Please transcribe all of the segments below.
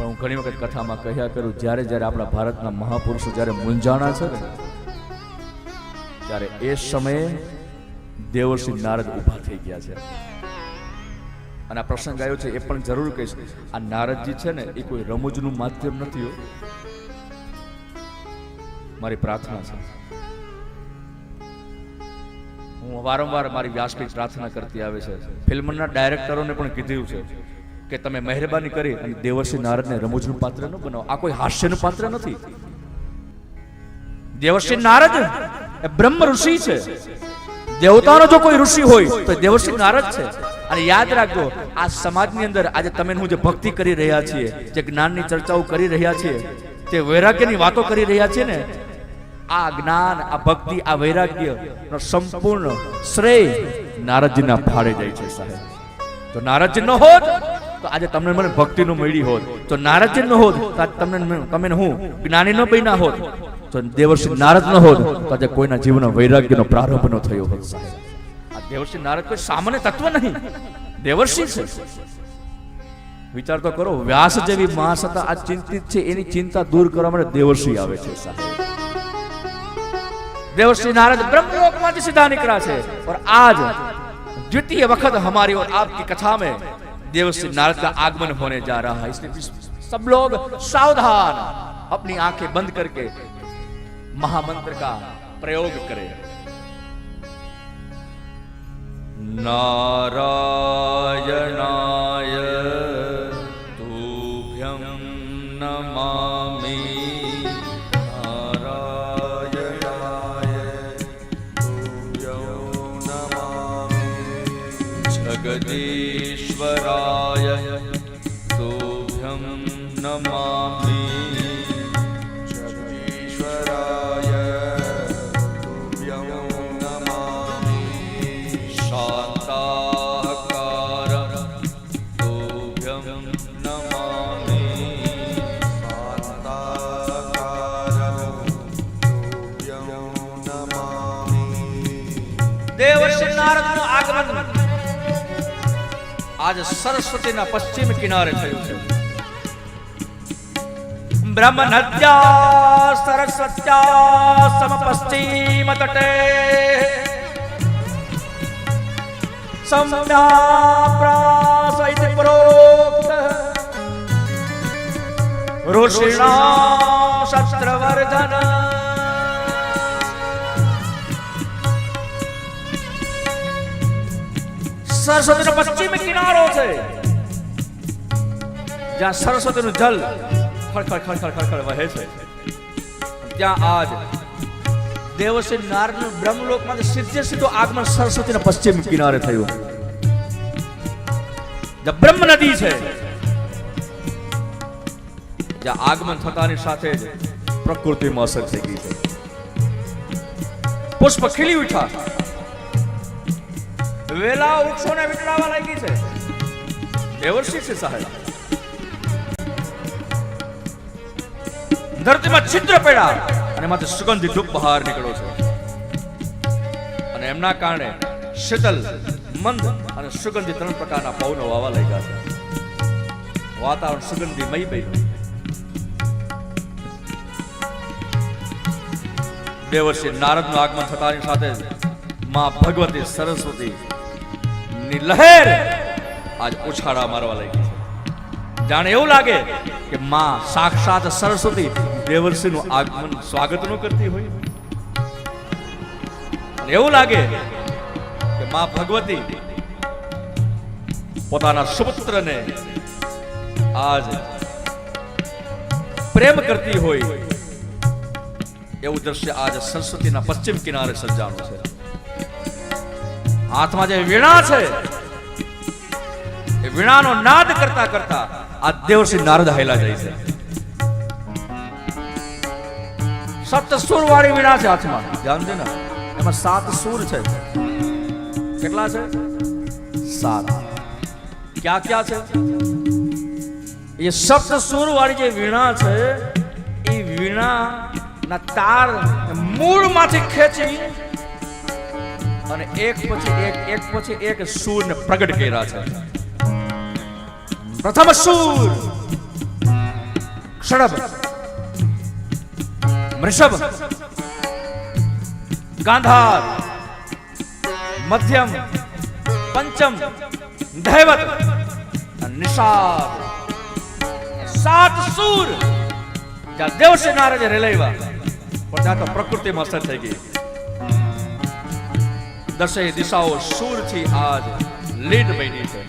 પણ હું ઘણી વખત કથામાં કહ્યા કરું, જ્યારે જ્યારે આપણા ભારતના મહાપુરુષો જ્યારે મૂંઝાણા છે ને, ત્યારે એ સમયે દેવર્ષિ નારદ ઊભા થઈ ગયા છે. અને આ પ્રસંગ આવ્યો છે, એ પણ જરૂર કહીશ. આ નારદજી છે ને, એ કોઈ રમૂજનું માધ્યમ નથી મારી પ્રાર્થના છે. હું વારંવાર મારી વ્યાસપીઠ પ્રાર્થના કરતી આવે છે. ફિલ્મના ડાયરેક્ટરોને પણ કીધું છે. કે તમે મહેરબાની કરી અને દેવર્ષિ નારદને રમૂજનું પાત્ર ન બનાવો. આ કોઈ હાસ્યનું પાત્ર નથી. દેવર્ષિ નારદ એ બ્રહ્મ ઋષિ છે. દેવતાનો જો કોઈ ઋષિ હોય તો દેવર્ષિ નારદ છે. અને યાદ રાખજો, આ સમાજની અંદર આજે તમે હું જે ભક્તિ કરી રહ્યા છીએ, જે જ્ઞાનની ચર્ચાઓ કરી રહ્યા છીએ, જે વૈરાગ્યની વાતો કરી રહ્યા છીએ ને, આ જ્ઞાન, આ ભક્તિ, આ વૈરાગ્ય નો સંપૂર્ણ શ્રેય નારદજીના ફાળે જાય છે સાહેબ. તો નારદજી ન હોત તો આજે તમને મને ભક્તિનું મળી હોત તો નારદજી ન હોત તો આજે તમને મને- તમે ને હું જ્ઞાની ન બન્યા હોત તો દેવર્ષિ નારદ ન હોત તો આજે કોઈના જીવનમાં વૈરાગ્યનો પ્રારંભ ન થયો હોત સાહેબ આ દેવર્ષિ નારદ કોઈ સામાન્ય તત્વ નહીં દેવર્ષિ છે વિચાર તો કરો વ્યાસ જેવી મહાસત્તા આ ચિંતિત છે એની ચિંતા દૂર કરવા માટે દેવર્ષિ આવે છે સાહેબ देवर्षि नारद ब्रह्मलोक में सीधा निकला है और आज द्वितीय वक्त हमारी और आपकी कथा में देवर्षि नारद का आगमन होने जा रहा है। इसलिए सब लोग सावधान अपनी आँखें बंद करके महामंत्र का प्रयोग करें। नारायणाय આજ સરસ્વતીના પશ્ચિમ કિનારે થયું છે. સરસ્વત્યા સમ પશ્ચિમ તટે સંવ્યાપ્રાસૈત પ્રોક્ત ઋષિણા શસ્ત્રવર્ધન સરસ્વતીનો પશ્ચિમ કિનારો છે જ્યાં સરસ્વતીનું જલ ખળખળ ખળખળ ખળખળ વહે છે. ત્યાં આજ દેવશ્રી નારદનું બ્રહ્મલોકમાંથી સીધે સીધું આગમન સરસ્વતીના પશ્ચિમ કિનારે થયું. જે બ્રહ્મ નદી છે. જ્યાં આગમન થતાની સાથે જ પ્રકૃતિમાં અસર થઈ ગઈ છે. પુષ્પ ખીલી ઉઠ્યા. વેલા વૃક્ષોને વીંટળાવા લાગી છે. દેવર્ષિ છે સાહેબ. ધરતીમાં છિદ્ર પડ્યા અને એમાંથી સુગંધી ધૂપ બહાર નીકળ્યો છે. અને એમના કારણે શીતલ, મંદ અને સુગંધી ત્રણ પ્રકારના પવનો વાવા લાગ્યા છે. વાતાવરણ સુગંધીમય બન્યું. દેવર્ષિ નારદનું આગમન થતાની સાથે માં ભગવતી સરસ્વતી ની લહેર આજ ઉછાળા મારવા લાગી છે. જાણે એવું લાગે કે માં સાક્ષાત સરસ્વતી દેવર્ષિનું આગમન સ્વાગતનું કરતી હોય. એવું લાગે કે માં ભગવતી પોતાના સુપુત્રને આજ પ્રેમ કરતી હોય એવું દ્રશ્ય આજ સરસ્વતીના પશ્ચિમ કિનારે સર્જાનું છે. હાથમાં જે વીણા છે, એ વીણાનો નાદ કરતા કરતા આ દેવશ્રી નારદ હાયલા જાય છે. સપ્ત સુર વાળી વીણા છે હાથમાં. જાણજો ને. એમાં સાત સુર છે. કેટલા છે? સાત. ક્યાં ક્યાં છે? એ સપ્ત સુર વાળી જે વીણા છે એ વીણા ના તાર મૂળમાંથી ખેંચી અને એક પછી એક એક પછી એક સૂરને પ્રગટ કર્યા છે. પ્રથમ સૂર. ષડબ વૃષભ ગાંધાર મધ્યમ પંચમ ધૈવત નિષાદ સાત સૂર જ્યાં દેવશ્રી નારદે રેલાવ્યા પણ ત્યાં તો પ્રકૃતિમાં અસર થઈ ગઈ દસે દિશાઓ સૂરથી આજ લીડ બની છે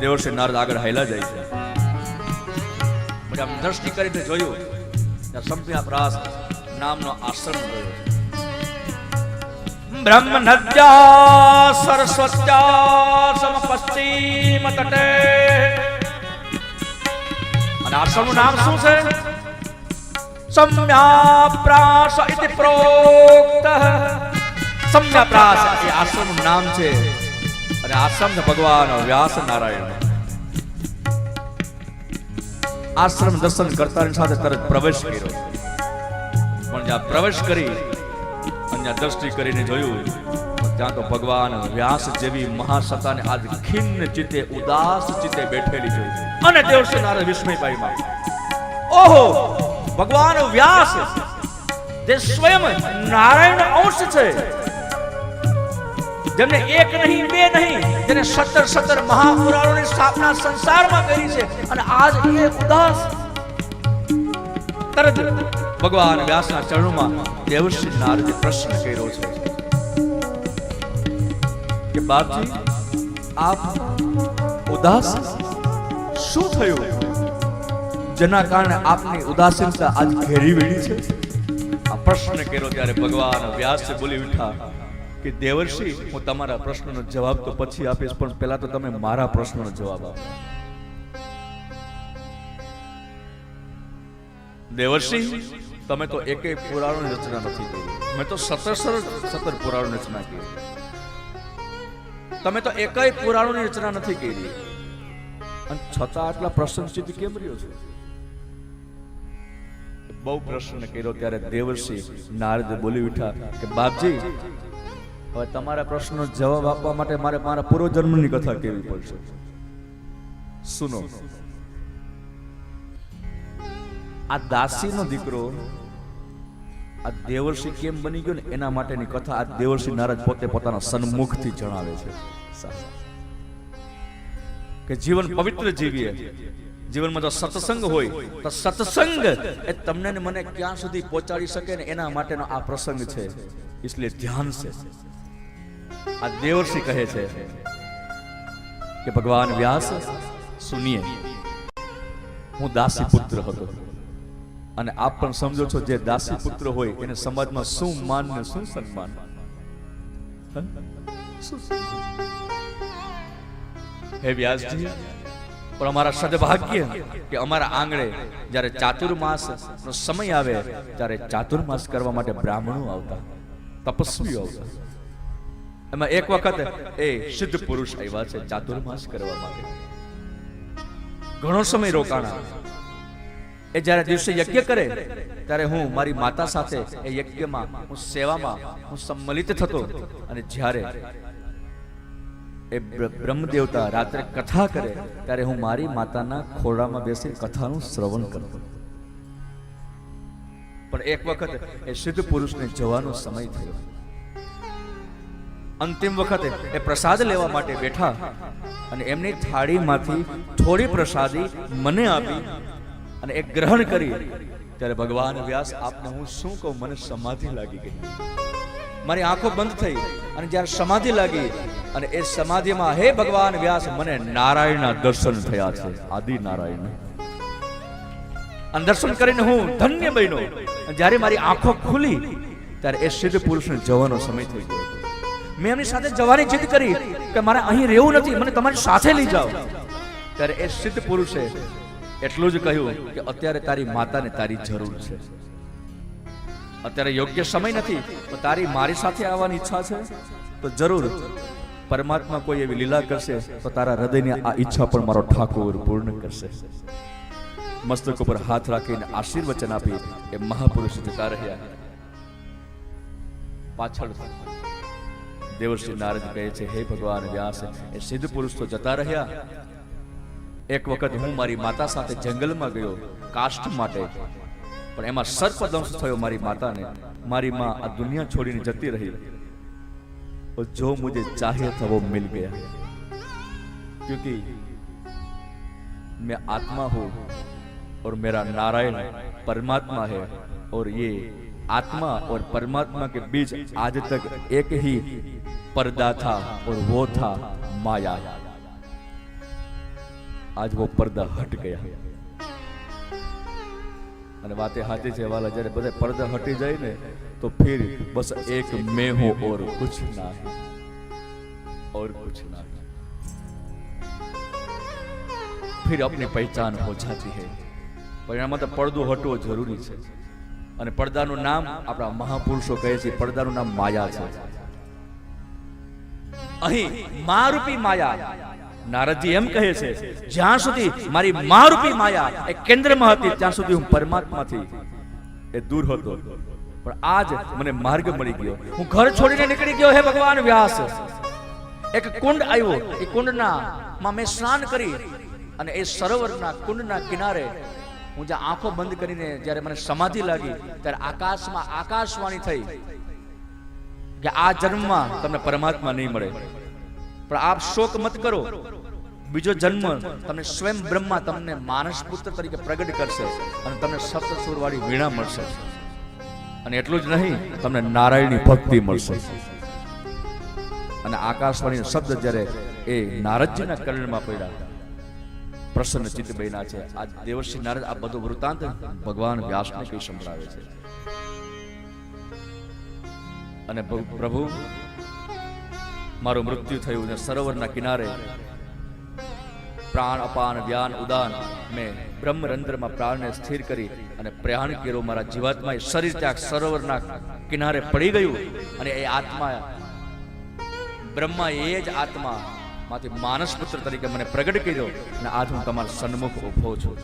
દેવશ્રી નારદ આગળ હાલ્યા જાય છે આમ દ્રષ્ટિ કરીને જોયું ત્યાં નામનો આશ્રમ જોયો બ્રહ્મ નદ્યા સરસ્વત્યા સમ પશ્ચિમ તટે અને આશ્રમનું નામ શું છે? સમ્યાપ્રાસ ઇતિ પ્રોક્ત. સમ્યાપ્રાસ એ આશ્રમનું નામ છે. અને આશ્રમ ભગવાન વ્યાસ નારાયણ. આશ્રમ દર્શન કરતાની સાથે તરત પ્રવેશ કર્યો. પણ જ્યાં પ્રવેશ કરી અને દ્રષ્ટિ કરીને જોયું ત્યાં તો ભગવાન વ્યાસ જેવી મહાસત્તાને આજ ખિન્ન ચિત્તે, ઉદાસ ચિત્તે બેઠેલી જોઈ. અને દેવશ્રી નારદ વિસ્મયભાઈ માં ઓહો, ભગવાન વ્યાસ, તે સ્વયં નારાયણ અંશ છે. જેમને એક નહીં, બે નહીં, જેને સત્તર સત્તર મહાપુરાણોની સ્થાપના સંસારમાં કરી છે. અને આજ એ ઉદાસ તરત ભગવાન વ્યાસના ચરણોમાં દેવશ્રી નારદે પ્રશ્ન કર્યો છે કે બાપજી, આપ ઉદાસ શું થયું? જેના કારણે આપની ઉદાસીનતા આજ ઘેરી વીડી છે? આ પ્રશ્ન કર્યો ત્યારે ભગવાન વ્યાસ બોલી ઉઠા કે દેવર્ષિ, હું તમારા પ્રશ્નનો જવાબ તો પછી આપીશ, પણ પહેલા તો તમે મારા પ્રશ્નનો જવાબ આપો. દેવર્ષિ, તમે તો એકે પુરાણોની રચના નથી કરી. મેં તો સતરસર સતર પુરાણોની રચના કરી. તમે તો એકય પુરાણોની રચના નથી કરી. અને છતાં આટલા પ્રશંસિત કેમ રહ્યો છે? બહુ પ્રશ્ન કર્યો ત્યારે દેવર્ષિ નારદ બોલી ઉઠા કે બાપજી હવે તમારા પ્રશ્નનો જવાબ આપવા માટે મારે મારા પૂર્વજન્મની કથા કહેવી પડશે? સુનો. આ દાસીનો દીકરો આ દેવર્ષિ કેમ બની ગયો ને એના માટેની કથા આ દેવર્ષિ નારાજ પોતે પોતાના સન્મુખથી જણાવે છે. કે જીવન પવિત્ર જીવીએ. જીવનમાં જો સત્સંગ હોય, તો સત્સંગ એ તમને મને ક્યાં સુધી પહોંચાડી શકે ને એના માટેનો આ પ્રસંગ છે. એટલે ધ્યાન છે. આ દેવર્ષિ કહે છે કે ભગવાન વ્યાસ સુનિએ હું દાસી પુત્ર હતો. અને આપ પણ સમજો છો જે દાસી પુત્ર હોય એને સમાજમાં શું માન ને શું સન્માન? હે? વ્યાસજી, પણ અમારા સદભાગ્ય કે અમારા આંગણે જ્યારે ચાતુર્માસ નો સમય આવે ત્યારે ચાતુર્માસ કરવા માટે બ્રાહ્મણો આવતા, તપસ્વીઓ આવતા. એમાં એક વખત એ સિદ્ધ પુરુષ આવ્યા છે ચાતુર્માસ કરવા માટે. ઘણો સમય રોકાણા. એ જ્યારે દિવસે યજ્ઞ કરે ત્યારે હું મારી માતા સાથે એ યજ્ઞમાં હું સેવામાં હું સંમલિત થતો અને જ્યારે એ બ્રહ્મદેવતા રાત્રે કથા કરે ત્યારે હું મારી માતાના ખોળામાં બેસી કથાનું શ્રવણ કરતો. પણ એક વખત એ સિદ્ધ પુરુષને જવાનો સમય થયો. અંતિમ વખતે એ પ્રસાદ લેવા માટે બેઠા અને એમની થાળીમાંથી થોડી પ્રસાદી મને આપી અને એ ગ્રહણ કરી. ત્યારે ભગવાન વ્યાસ, આપને હું શું કહું? મને સમાધિ લાગી ગઈ. મારી આંખો બંધ થઈ અને જ્યારે સમાધિ લાગી અને એ સમાધિમાં હે ભગવાન વ્યાસ, મને નારાયણના દર્શન થયા છે આદિ નારાયણ અને દર્શન કરીને હું ધન્ય બન્યો. જ્યારે મારી આંખો ખુલી, ત્યારે એ સિદ્ધ પુરુષને જવાનો સમય થઈ ગયો. મેં એમની સાથે જવાની જીદ કરી કે મારે અહીં રહેવું નથી, મને તમારી સાથે લઈ જાઓ. ત્યારે એ સિદ્ધ પુરુષે એટલું જ કહ્યું કે અત્યારે તારી માતાને તારી જરૂર છે. અત્યારે યોગ્ય સમય નથી તો તારી મારી સાથે આવવાની ઈચ્છા છે. તો જરૂર, પરમાત્મા કોઈ એવી લીલા કરશે તો તારા હૃદયની આ ઈચ્છા પણ મારો ઠાકોર પૂર્ણ કરશે. મસ્તક ઉપર હાથ રાખીને આશીર્વચન આપી એ મહાપુરુષ જતા રહ્યા. પાછળ દેવશ્રી નારદ કહે છે હે ભગવાન વ્યાસ એ સિદ્ધ પુરુષ તો જતા રહ્યા એક વખત હું મારી માતા સાથે જંગલમાં ગયો કાષ્ટ માટે પણ એમાં સર્પદંશ થયો મારી માતાને મારી માં આ દુનિયા છોડીને જતી રહી और जो मुझे चाहिए था वो मिल गया क्योंकि मैं आत्मा हूं और मेरा नारायण परमात्मा है और ये आत्मा और परमात्मा के बीच आज तक एक ही पर्दा था और वो था माया आज वो पर्दा हट गया અને વાતે હાથી છે વાલા જ્યારે બધા પડદા હટી જાય ને તો ફિર બસ એક મેં હું और कुछ ना है और कुछ ना है फिर अपनी पहचान हो जाती है પણ એના માટે પડદું હટવું જરૂરી છે અને પડદાનું નામ આપણા મહાપુરુષો કહે છે પડદાનું નામ માયા છે અહીં મારૂપી માયા. નારદજી એમ કહે છે, જ્યાં સુધી મારી મારૂપી માયા એ કેન્દ્રમાં હતી, ત્યાં સુધી હું પરમાત્માથી એ દૂર હતો. પણ આજ મને માર્ગ મળી ગયો. હું ઘર છોડીને નીકળી ગયો, હે ભગવાન વ્યાસ. એક કુંડ આવ્યો. એ કુંડના માં મેં સ્નાન કરી અને એ સરોવરના કુંડના કિનારે હું જ્યાં આંખો બંધ કરીને જ્યારે મને સમાધિ લાગી, ત્યારે આકાશમાં આકાશવાણી થઈ. કે આ જન્મમાં તમને પરમાત્મા નહીં મળે. પણ આપ શોક મત કરો. બીજો જન્મ તમને સ્વયં બ્રહ્મા તમને માનસ પુત્ર તરીકે પ્રગટ કરશે અને તમને સપ્તસુર વાળી વીણા મળશે. અને એટલું જ નહીં, તમને નારાયણની ભક્તિ મળશે. અને આકાશવાણી શબ્દ જ્યારે એ નારદજીના કર્ણમાં પડ્યા, પ્રસન્ન ચિત્ત બન્યા છે. આ દેવશ્રી નારદ, આ બધો વૃતાંત ભગવાન વ્યાસને કઈ સંભળાવે છે. અને પ્રભુ, મારું મૃત્યુ થયું ને સરોવરના કિનારે પ્રાણ અપાન, વ્યાન, ઉદાન મેં બ્રહ્મરંધ્રમાં પ્રાણને સ્થિર કરી અને પ્રયાણ કર્યો મારા જીવાત્મા શરીર ત્યાં સરોવરના કિનારે પડી ગયું અને એ આત્મા બ્રહ્મા એ જ આત્મા માંથી માનસ પુત્ર તરીકે મને પ્રગટ કર્યો અને આજ હું તમારા સન્મુખ ઊભો છું.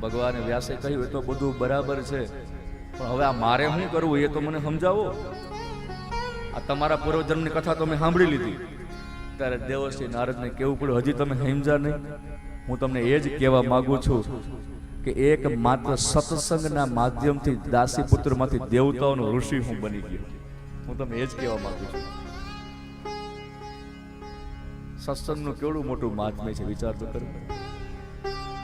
ભગવાને વ્યાસે કહ્યું, એ તો બધું બરાબર છે. પણ હવે આ મારે શું કરવું એ તો મને સમજાવો. આ તમારા પૂર્વજન્મની કથા તો મેં સાંભળી લીધી. ત્યારે દેવશ્રી નારદને કેવું પડ્યું, હજી તમે સમજા નહીં. હું તમને એ જ કહેવા માંગુ છું કે એક માત્ર સત્સંગના માધ્યમથી દાસી પુત્રમાંથી દેવતાઓનો ઋષિ હું બની ગયો. હું તમને એ જ કહેવા માંગુ છું. સત્સંગનું કેવડું મોટું મહાત્મ્ય છે, વિચાર તો કરો.